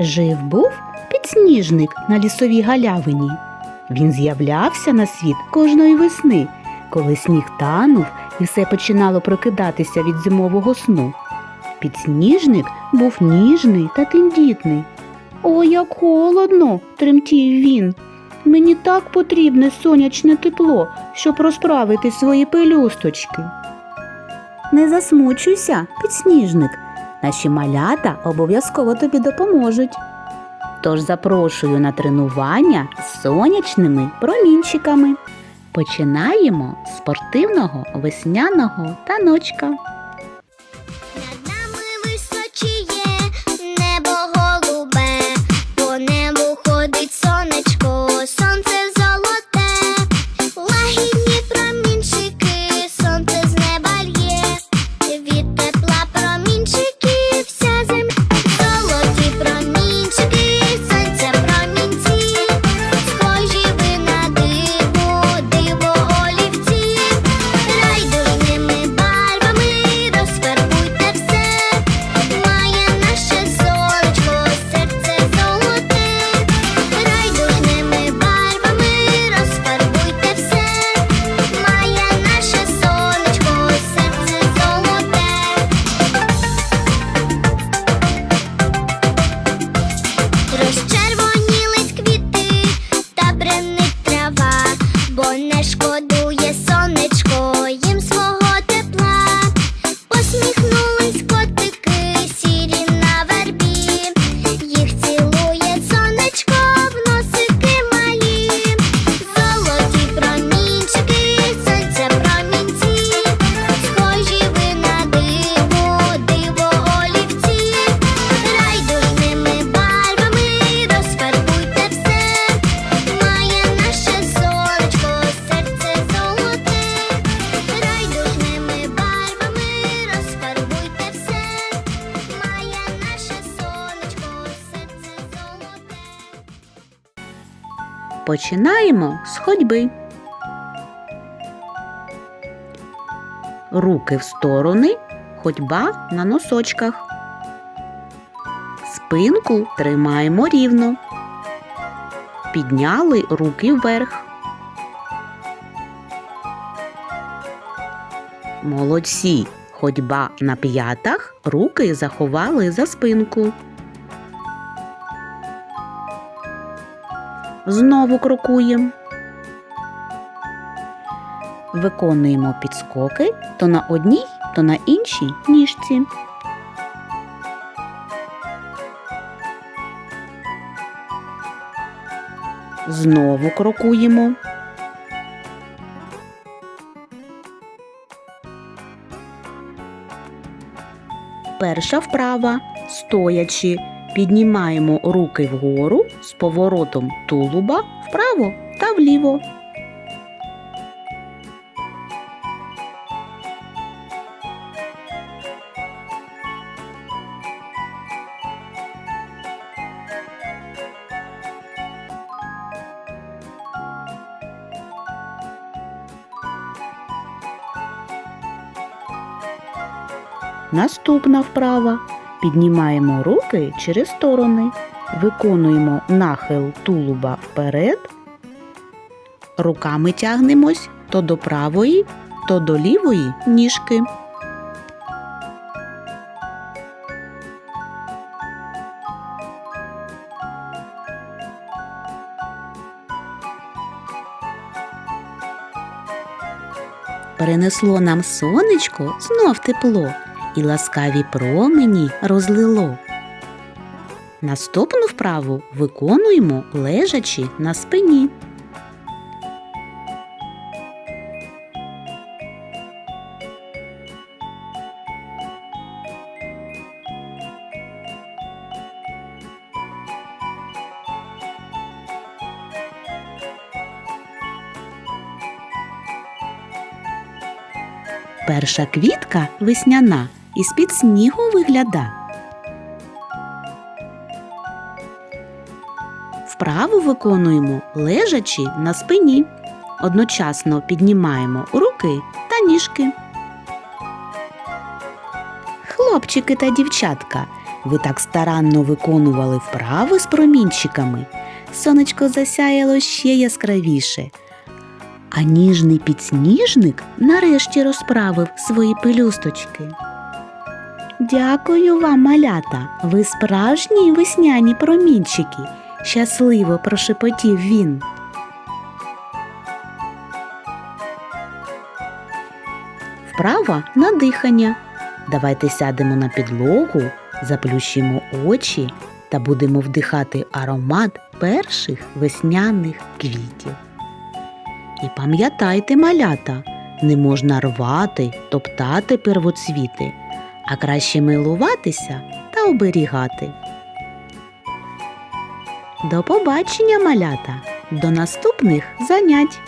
Жив був підсніжник на лісовій галявині. Він з'являвся на світ кожної весни, коли сніг танув і все починало прокидатися від зимового сну. Підсніжник був ніжний та тендітний. О, як холодно, тремтів він. Мені так потрібне сонячне тепло, щоб розправити свої пелюсточки. Не засмучуйся, підсніжник. Наші малята обов'язково тобі допоможуть. Тож запрошую на тренування з сонячними промінчиками. Починаємо з спортивного весняного таночка. Бо Починаємо з ходьби. Руки в сторони, ходьба на носочках. Спинку тримаємо рівно. Підняли руки вверх. Молодці. Ходьба на п'ятах, руки заховали за спинку. Знову крокуємо. Виконуємо підскоки то на одній, то на іншій ніжці. Знову крокуємо. Перша вправа стоячи. Піднімаємо руки вгору з поворотом тулуба вправо та вліво. Наступна вправа. Піднімаємо руки через сторони. Виконуємо нахил тулуба вперед. Руками тягнемось то до правої, то до лівої ніжки. Перенесло нам сонечко знов тепло і ласкаві промені розлило. Наступну вправу виконуємо лежачи на спині. Перша квітка весняна із-під снігу вигляда. Вправу виконуємо лежачи на спині. Одночасно піднімаємо руки та ніжки. Хлопчики та дівчатка, ви так старанно виконували вправи з промінчиками, сонечко засяяло ще яскравіше. А ніжний підсніжник нарешті розправив свої пелюсточки. Дякую вам, малята, ви справжні весняні промінчики. Щасливо прошепотів він. Вправа на дихання. Давайте сядемо на підлогу, заплющимо очі та будемо вдихати аромат перших весняних квітів. І пам'ятайте, малята, не можна рвати, топтати первоцвіти, а краще милуватися та оберігати. До побачення, малята! До наступних занять!